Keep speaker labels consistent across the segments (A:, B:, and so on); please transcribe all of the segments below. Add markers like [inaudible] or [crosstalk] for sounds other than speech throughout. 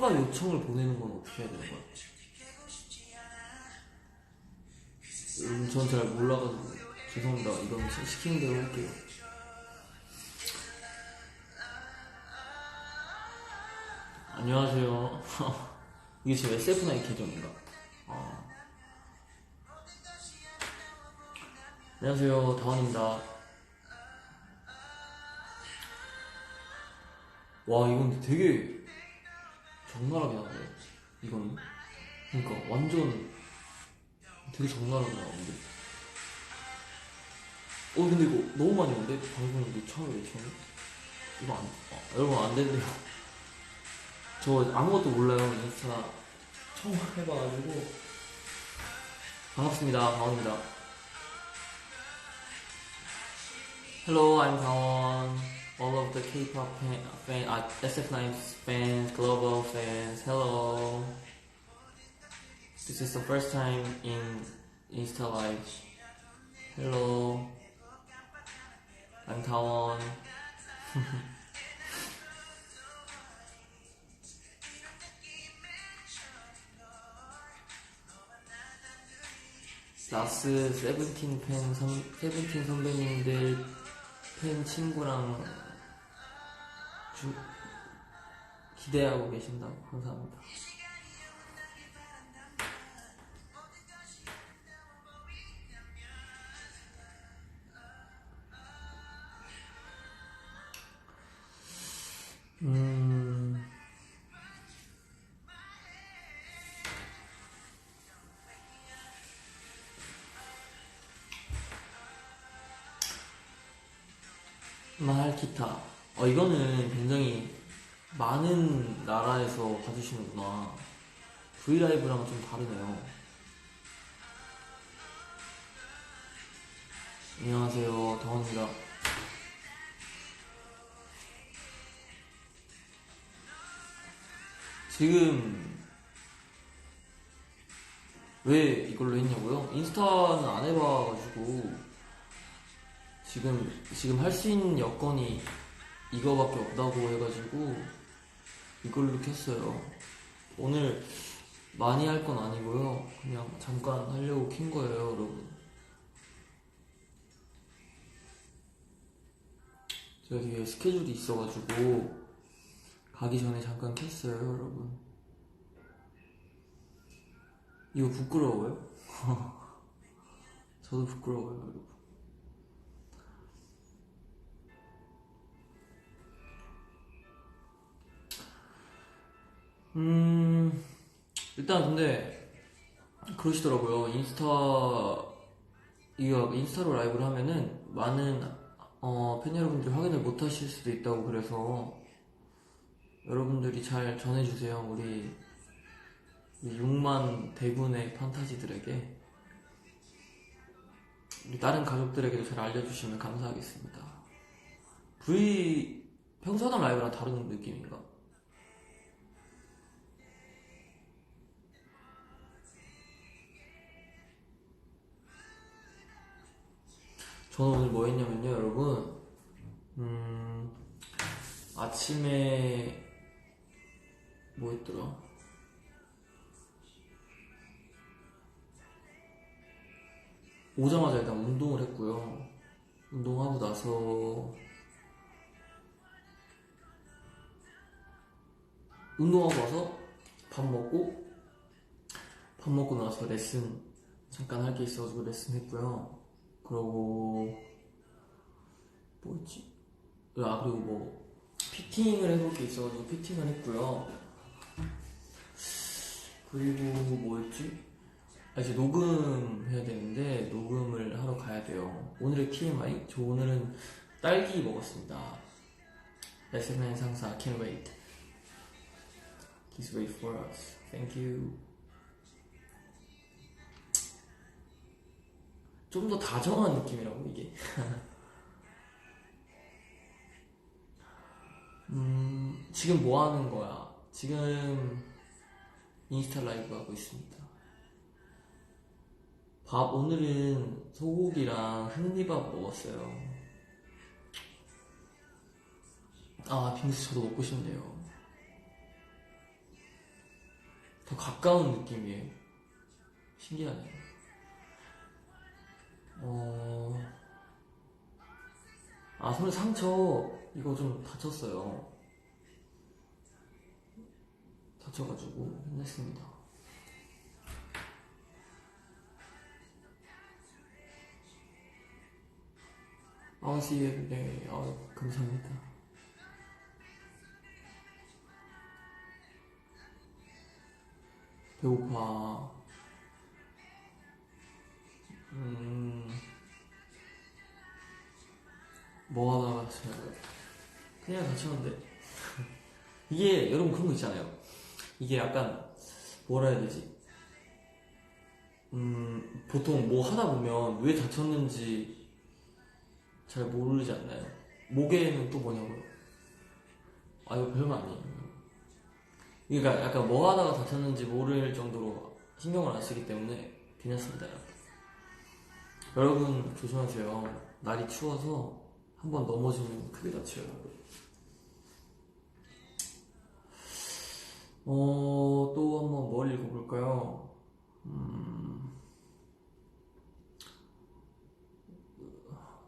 A: 참가 요청을 보내는 건 어떻게 해야 되는 거야? 음, 전 잘 몰라가지고 죄송합니다. 이건 시- 시키는 대로 할게요. 안녕하세요. [laughs] 이게 제 SF9 계정인가? 아. 안녕하세요. 다원입니다. 와, 이건 되게 적나라하게 나와요. 이거는. 그러니까 완전 되게 적나라하게 나오는데. 어, 근데 이거 너무 많이 오는데? 방송인데 처음이래, 처음에? 이거 안, 어, 여러분 안 된대요. [laughs] 저 아무것도 몰라요, 인스타. 처음 해봐가지고. 반갑습니다. 강원입니다. Hello, I'm Kaon. All of the K-pop fan, fan uh, SF9 fans, global fans. Hello. This is the first time in Insta Live. Hello. I'm Kaon. 라스 세븐틴 팬 선, 세븐틴 선배님들 팬 친구랑 주, 기대하고 계신다고 감사합니다. 음. 말 기타. 어, 이거는 굉장히 많은 나라에서 봐주시는구나. 브이라이브랑 좀 다르네요. 안녕하세요. 더원입니다. 지금 왜 이걸로 했냐고요? 인스타는 안 해봐가지고 지금 지금 할 수 있는 여건이 이거밖에 없다고 해가지고 이걸로 켰어요. 오늘 많이 할 건 아니고요. 그냥 잠깐 하려고 킨 거예요, 여러분. 제가 뒤에 스케줄이 있어가지고 가기 전에 잠깐 켰어요, 여러분. 이거 부끄러워요? [laughs] 저도 부끄러워요, 여러분. 음, 일단 근데 그러시더라고요. 인스타, 이거 인스타로 라이브를 하면은 많은 어, 팬 여러분들이 확인을 못 하실 수도 있다고 그래서 여러분들이 잘 전해주세요. 우리 6만 대군의 판타지들에게 우리 다른 가족들에게도 잘 알려주시면 감사하겠습니다. V 평소 하던 라이브랑 다른 느낌인가? 저는 오늘 뭐 했냐면요, 여러분. 음, 아침에 뭐 했더라? 오자마자 일단 운동을 했고요. 운동하고 나서 운동하고 와서 밥 먹고 밥 먹고 나서 레슨 잠깐 할 게 있어가지고 레슨 했고요. 그러고 뭐였지? 아 그리고 뭐 피팅을 해볼 게 있어가지고 피팅을 했고요. 그리고 뭐였지? 아, 이제 녹음해야 되는데 녹음을 하러 가야 돼요. 오늘의 TMI? 저 오늘은 딸기 먹었습니다. 레스나인 상사 can't wait. Please wait for us. Thank you. 좀 더 다정한 느낌이라고 이게. [laughs] 음, 지금 뭐 하는 거야? 지금 인스타 라이브 하고 있습니다. 밥 오늘은 소고기랑 흑리밥 먹었어요. 아 빙수 저도 먹고 싶네요. 더 가까운 느낌이에요. 신기하네요. 어, 아, 손에 상처, 이거 좀 다쳤어요. 다쳐가지고 힘냈습니다. 아, every day. 아, 감사합니다. 배고파. 음, 뭐 하다가? 그냥 다쳤는데. [laughs] 이게, 여러분 그런 거 있잖아요. 이게 약간, 뭐라 해야 되지? 음, 보통 뭐 하다 보면 왜 다쳤는지 잘 모르지 않나요? 목에는 또 뭐냐고요? 아, 이거 별거 아니에요. 그러니까 약간 뭐 하다가 다쳤는지 모를 정도로 신경을 안 쓰기 때문에 괜찮습니다. 여러분 조심하세요. 날이 추워서 한 번 넘어지면 크게 다쳐요. 어, 또 한 번 뭘 읽어볼까요? 음,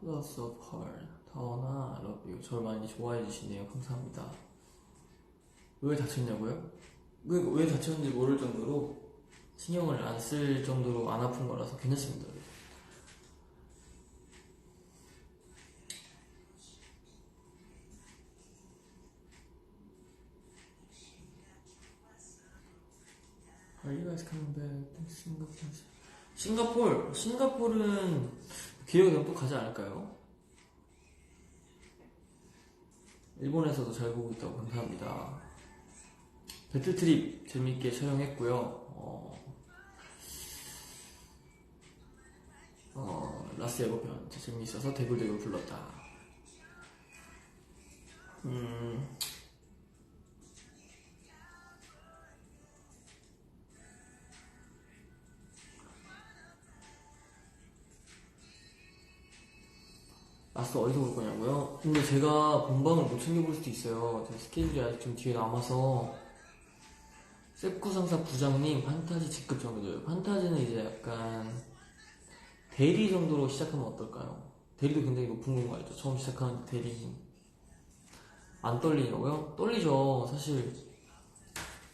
A: Lots of heart. 다원아, I love you. 저를 많이 좋아해 주시네요. 감사합니다. 왜 다쳤냐고요? 왜, 왜 다쳤는지 모를 정도로 신경을 안 쓸 정도로 안 아픈 거라서 괜찮습니다. Guys coming back Singapore? 싱가폴, 싱가폴은 또 가지 않을까요? 일본에서도 잘 보고 있다고 감사합니다. 배틀트립 재밌게 촬영했고요. 어, 어, 라스 에버편 재미있어서 대굴대굴 불렀다. 음, 라스 어디서 볼 거냐고요? 근데 제가 본방을 못 챙겨볼 수도 있어요. 제 스케줄이 아직 좀 뒤에 남아서 세쿠상사 부장님 판타지 직급 정도요. 판타지는 이제 약간 대리 정도로 시작하면 어떨까요? 대리도 굉장히 높은 건 알죠? 처음 시작하는 대리 안 떨리냐고요? 떨리죠. 사실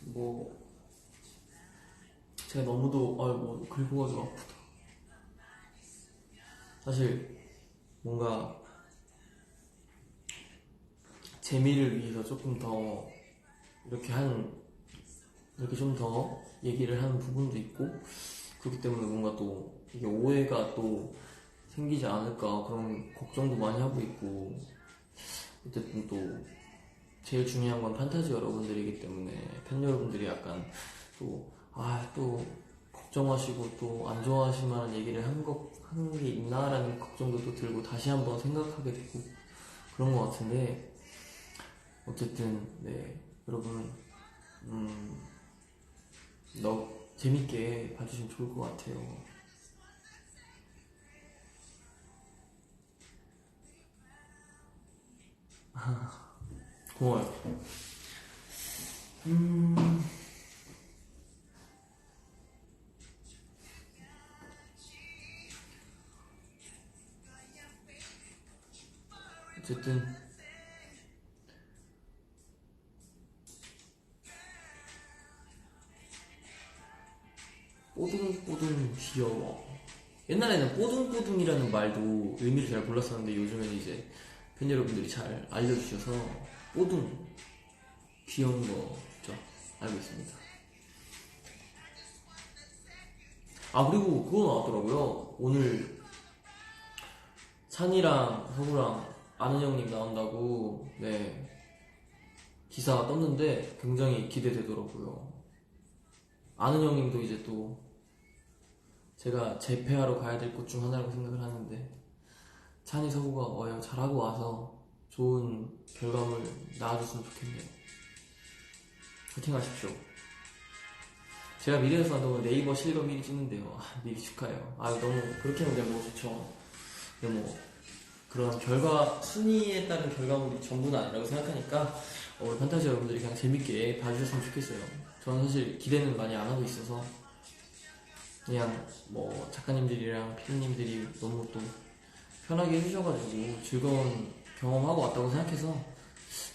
A: 뭐 제가 너무도 아뭐 긁고 가지고 아프다. 사실 뭔가 재미를 위해서 조금 더 이렇게 한 이렇게 좀 더 얘기를 하는 부분도 있고 그렇기 때문에 뭔가 또 이게 오해가 또 생기지 않을까 그런 걱정도 많이 하고 있고 어쨌든 또 제일 중요한 건 판타지 여러분들이기 때문에 팬 여러분들이 약간 또 아또 걱정하시고 또 안 좋아하실 만한 얘기를 한것 하는 게 있나라는 걱정도 또 들고 다시 한번 생각하게 되고 그런 것 같은데 어쨌든 네 여러분 음 너 재밌게 봐주시면 좋을 것 같아요. [laughs] 고마워요. 음. 어쨌든 뽀둥뽀둥 귀여워. 옛날에는 뽀둥뽀둥이라는 말도 의미를 잘 몰랐었는데 요즘에는 이제 팬 여러분들이 잘 알려주셔서 뽀둥 귀여운 거죠 알고 있습니다. 아 그리고 그거 나왔더라고요. 오늘 찬이랑 서구랑 아는 형님 나온다고 네 기사가 떴는데 굉장히 기대되더라고요. 아는 형님도 이제 또 제가 재패하러 가야 될 곳 중 하나라고 생각을 하는데 찬이 서구가 와요 잘하고 와서 좋은 결과물 나와줬으면 좋겠네요. 파이팅 하십시오. 제가 미래에서 한다고 네이버 실버 미리 찍는데요. 아, 미리 축하해요. 아 너무 그렇게 하면 그냥 뭐 좋죠. 근데 뭐 그런 결과 순위에 따른 결과물이 전부는 아니라고 생각하니까 어, 우리 판타지 여러분들이 그냥 재밌게 봐주셨으면 좋겠어요. 저는 사실 기대는 많이 안 하고 있어서 그냥 뭐 작가님들이랑 피디님들이 너무 또 편하게 해주셔가지고 즐거운 경험하고 왔다고 생각해서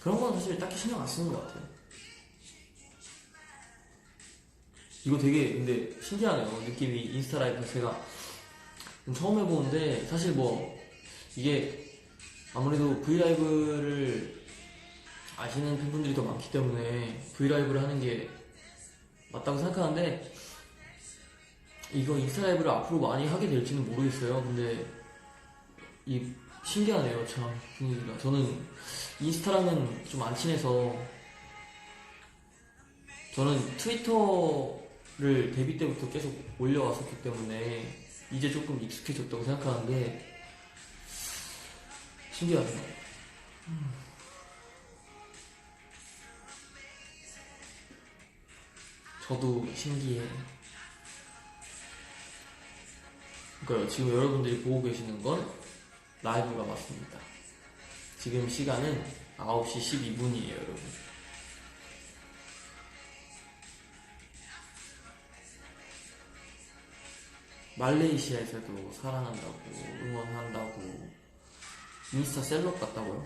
A: 그런 건 사실 딱히 신경 안 쓰는 것 같아요. 이거 되게 근데 신기하네요. 느낌이 인스타 라이브 제가 처음 해보는데 사실 뭐 이게 아무래도 브이라이브를 아시는 팬분들이 더 많기 때문에 브이라이브를 하는 게 맞다고 생각하는데 이거 인스타 라이브를 앞으로 많이 하게 될지는 모르겠어요. 근데 이 신기하네요, 참 분위기가. 저는 인스타랑은 좀 안 친해서 저는 트위터를 데뷔 때부터 계속 올려왔었기 때문에 이제 조금 익숙해졌다고 생각하는데 신기하네요. 저도 신기해. 그러니까요, 지금 여러분들이 보고 계시는 건 라이브가 맞습니다. 지금 시간은 9시 12분이에요, 여러분. 말레이시아에서도 사랑한다고, 응원한다고, 인스타 셀럽 같다고요?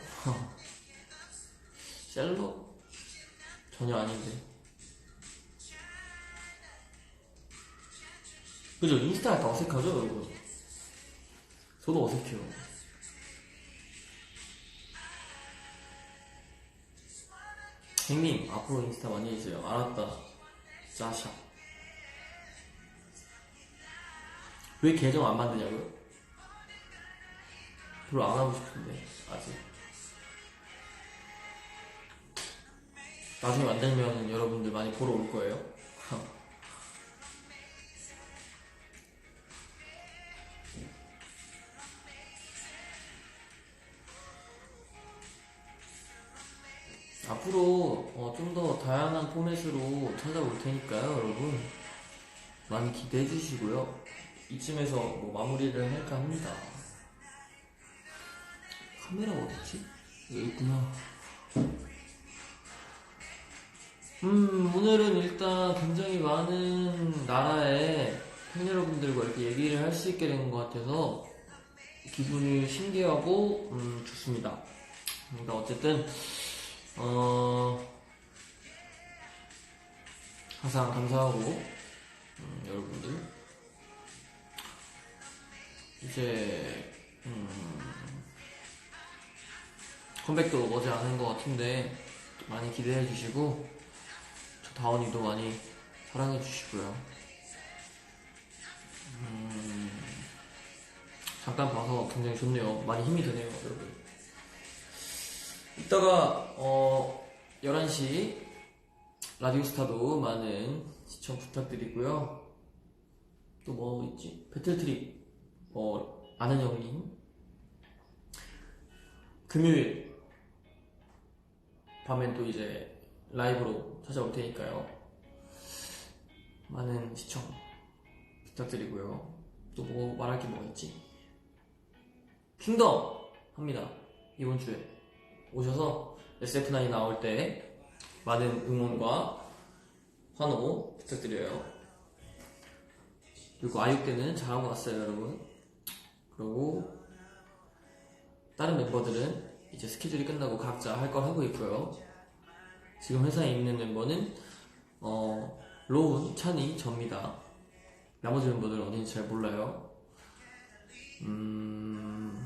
A: 셀럽? 전혀 아닌데. 그죠? 인스타 할때 어색하죠, 여러분? 저도 어색해요. 형님, 앞으로 인스타 많이 해주세요. 알았다. 짜샤. 왜 계정 안 만드냐고요? 별로 안 하고 싶은데, 아직. 나중에 만들면 여러분들 많이 보러 올 거예요. [laughs] 앞으로 어, 좀 더 다양한 포맷으로 찾아올 테니까요, 여러분. 많이 기대해 주시고요. 이쯤에서 뭐 마무리를 할까 합니다. 카메라가 어딨지? 여기 있구나. 음, 오늘은 일단 굉장히 많은 나라의 팬 여러분들과 이렇게 얘기를 할 수 있게 된 것 같아서 기분이 신기하고, 음, 좋습니다. 그러니까 어쨌든, 어, 항상 감사하고, 음, 여러분들. 이제, 음, 컴백도 머지 않은 것 같은데, 많이 기대해 주시고, 저 다원이도 많이 사랑해 주시고요. 음, 잠깐 봐서 굉장히 좋네요. 많이 힘이 되네요, 여러분. 이따가 어 11시 라디오스타도 많은 시청 부탁드리고요. 또 뭐 있지? 배틀트립 어 아는 형님 금요일 밤엔 또 이제 라이브로 찾아올 테니까요. 많은 시청 부탁드리고요. 또 뭐 말할 게 뭐가 있지? 킹덤 합니다. 이번 주에. 오셔서 SF9 나올 때 많은 응원과 환호 부탁드려요. 그리고 아육 때는 잘하고 왔어요, 여러분. 그리고 다른 멤버들은 이제 스케줄이 끝나고 각자 할 걸 하고 있고요. 지금 회사에 있는 멤버는 어, 로운, 찬이, 접니다. 나머지 멤버들은 어딘지 잘 몰라요. 음,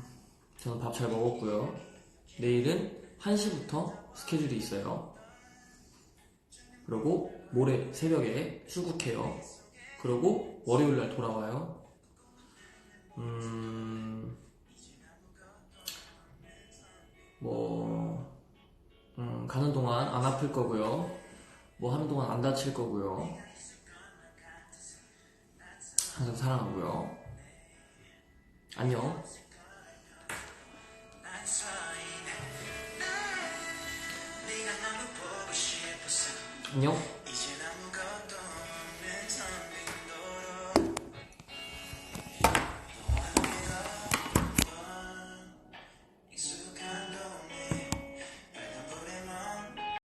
A: 저는 밥 잘 먹었고요. 내일은 1시부터 스케줄이 있어요. 그리고 모레 새벽에 출국해요. 그리고 월요일 날 돌아와요. 음, 뭐, 음, 가는 동안 안 아플 거고요. 뭐 하는 동안 안 다칠 거고요. 항상 사랑하고요. 안녕. 안녕.